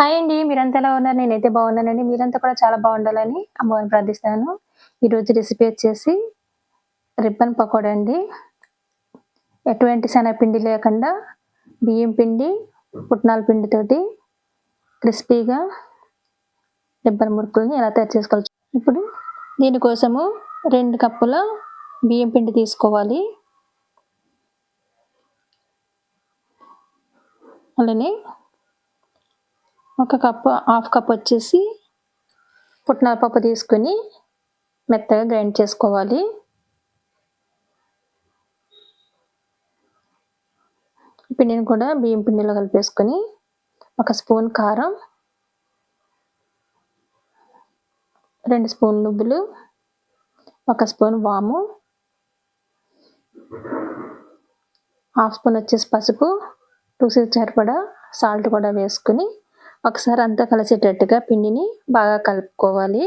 Hi అండి మీరంతా ఎలా ఉన్నారు? నేనైతే బాగున్నానండి. మీరంతా కూడా చాలా బాగుండాలని అమ్మవారిని ప్రార్థిస్తాను ఈరోజు రెసిపీ వచ్చేసి రిబ్బన్ పకోడా అండి. ఎటువంటి శనగపిండి లేకుండా బియ్యం పిండి పుట్నాల పిండితోటి క్రిస్పీగా రిబ్బన్ మురుకుల్ని ఎలా తయారు చేసుకోవచ్చు ఇప్పుడు దీనికోసము రెండు కప్పుల బియ్యం పిండి తీసుకోవాలి. అలానే ఒక కప్పు హాఫ్ కప్ వచ్చేసి పుట్నాల పప్పు తీసుకుని మెత్తగా గ్రైండ్ చేసుకోవాలి. పిండిని కూడా బియ్యం పిండిలో కలిపేసుకొని ఒక స్పూన్ కారం రెండు స్పూన్ నువ్వులు ఒక స్పూన్ వాము హాఫ్ స్పూన్ వచ్చేసి పసుపు రుచి సరిపడా సాల్ట్ కూడా వేసుకుని ఒకసారి అంతా కలిసేటట్టుగా పిండిని బాగా కలుపుకోవాలి.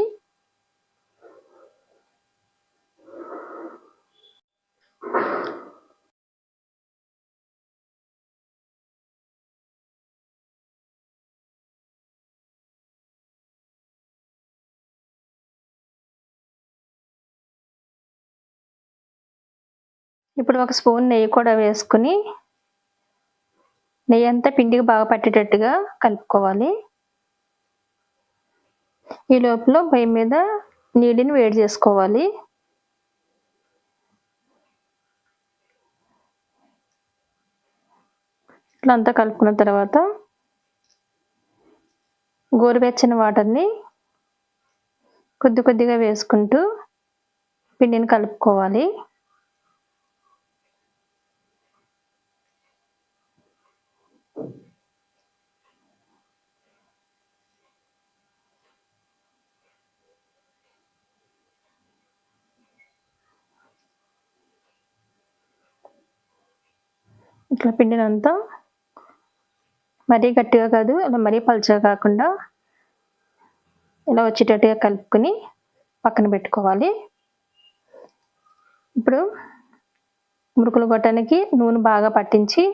ఇప్పుడు ఒక స్పూన్ నెయ్యి కూడా వేసుకుని నెయ్యి అంతా పిండికి బాగా పట్టేటట్టుగా కలుపుకోవాలి. ఈ లోపల పొయ్యి మీద నీటిని వేడి చేసుకోవాలి. ఇట్లా అంతా కలుపుకున్న తర్వాత గోరువెచ్చని వాటర్ని కొద్ది కొద్దిగా వేసుకుంటూ పిండిని కలుపుకోవాలి. ఇట్లా పిండినంతా మరీ గట్టిగా కాదు అలా మరీ పలుచగా కాకుండా ఇలా వచ్చేటట్టుగా కలుపుకొని పక్కన పెట్టుకోవాలి. ఇప్పుడు మురుకులు కొట్టడానికి నూనె బాగా పట్టించి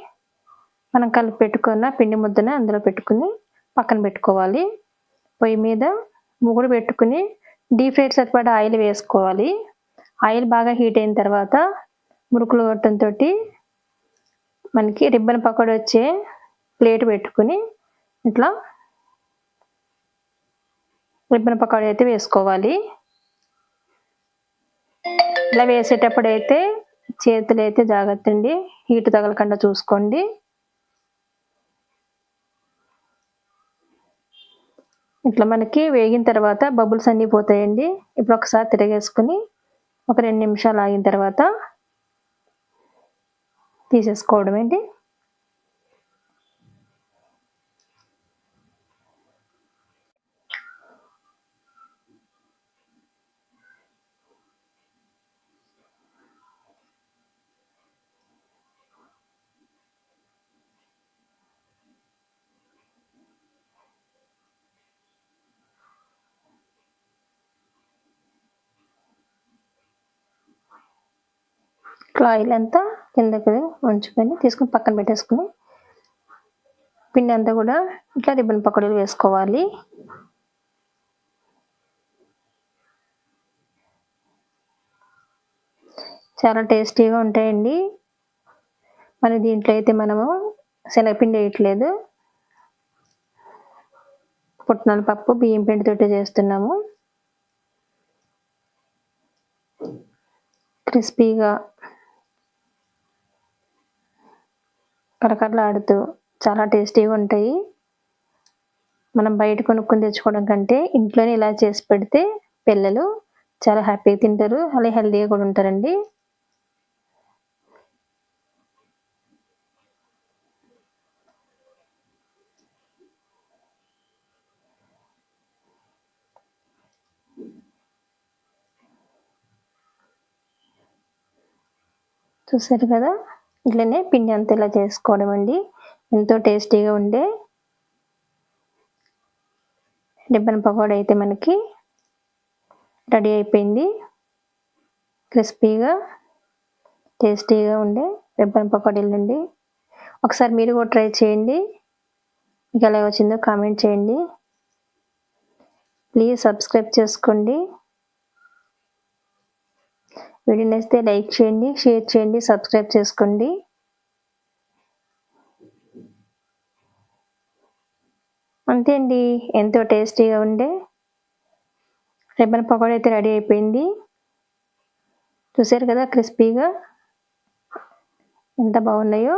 మనం కలిపి పెట్టుకున్న పిండి ముద్దను అందులో పెట్టుకుని పక్కన పెట్టుకోవాలి. పొయ్యి మీద ముగుడు పెట్టుకుని డీప్ ఫ్రైడ్ సరిపడా ఆయిల్ వేసుకోవాలి. ఆయిల్ బాగా హీట్ అయిన తర్వాత మురుకులు కొట్టంతో మనకి రిబ్బన్ పకోడీ వచ్చే ప్లేట్ పెట్టుకుని ఇట్లా రిబ్బన్ పకోడీ అయితే వేసుకోవాలి. ఇలా వేసేటప్పుడు అయితే చేతులు అయితే జాగ్రత్త అండి. హీట్ తగలకుండా చూసుకోండి. ఇట్లా మనకి వేగిన తర్వాత బబుల్స్ అన్నీ పోతాయండి. ఇప్పుడు ఒకసారి తిరగేసుకుని ఒక రెండు నిమిషాలు ఆగిన తర్వాత తీసేసుకోవడం ఏంటి ఆయిల్ అంతా కిందకి ఉంచుకొని తీసుకుని పక్కన పెట్టేసుకుని పిండి అంతా కూడా ఇట్లా రిబ్బన్ పకోడీలు వేసుకోవాలి. చాలా టేస్టీగా ఉంటాయండి. మరి దీంట్లో అయితే మనము శనగపిండి వేయట్లేదు. పుట్నాల పప్పు బియ్యం పిండితోటి చేస్తున్నాము. క్రిస్పీగా కడకడలాడుతూ చాలా టేస్టీగా ఉంటాయి. మనం బయట కొనుక్కొని తెచ్చుకోవడం కంటే ఇంట్లోనే ఇలా చేసి పెడితే పిల్లలు చాలా హ్యాపీగా తింటారు. అలాగే హెల్తీగా కూడా ఉంటారండి. చూసారు కదా? ఇట్లనే పిండి అంతా ఇలా చేసుకోవడం అండి. ఎంతో టేస్టీగా ఉండే రిబ్బన్ పకోడా అయితే మనకి రెడీ అయిపోయింది. క్రిస్పీగా టేస్టీగా ఉండే రిబ్బన్ పకోడీలు నుండి ఒకసారి మీరు కూడా ట్రై చేయండి. మీకు ఎలా వచ్చిందో కామెంట్ చేయండి. ప్లీజ్ సబ్స్క్రైబ్ చేసుకోండి. వీడియో నచ్చితే లైక్ చేయండి షేర్ చేయండి సబ్స్క్రైబ్ చేసుకోండి. అంతే అండి. ఎంతో టేస్టీగా ఉండే రిబ్బన్ పకోడీ అయితే రెడీ అయిపోయింది. చూసారు కదా క్రిస్పీగా ఎంత బాగున్నాయో.